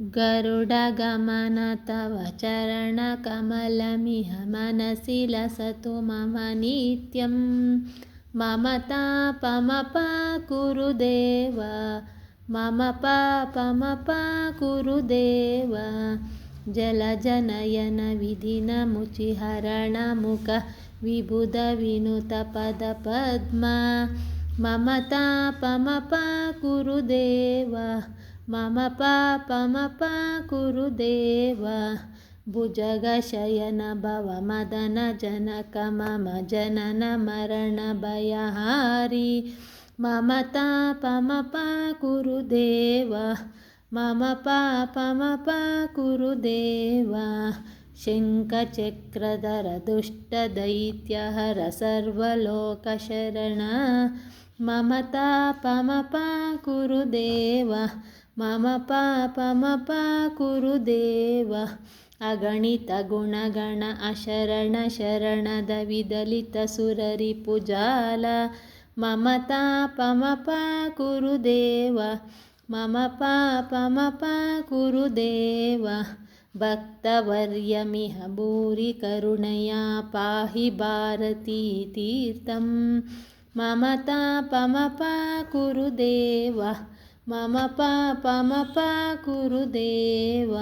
गरुडगमन तव चरणकमलमिह मनसि लसतु मम नित्यं। मम तापमपा कुरुदेव मम पापमपा कुरुदेव जलजनयनविधिनमुचिहरणमुख विबुधविनुतपदपद्मा। मम तापमपा कुरुदेव मम पापमपा कुरुदेव भुजगशयन भव मदनजनक मम तापमपा कुरुदेव मम पापमपा कुरुदेव शङ्खचक्रधर दुष्टदैत्यहर सर्वलोकशरण मम तापमपा कुरुदेव मम पापमपा कुरुदेव। अगणितगुणगण अशरणशरणदविदलितसुररिपुजाल मम तापमपा कुरुदेव। मम पापमपा कुरुदेव। भक्तवर्यमिह भूरि करुणया पाहि भारतीतीर्थं मम तापमपा कुरुदेव मम पापमपा कुरुदेव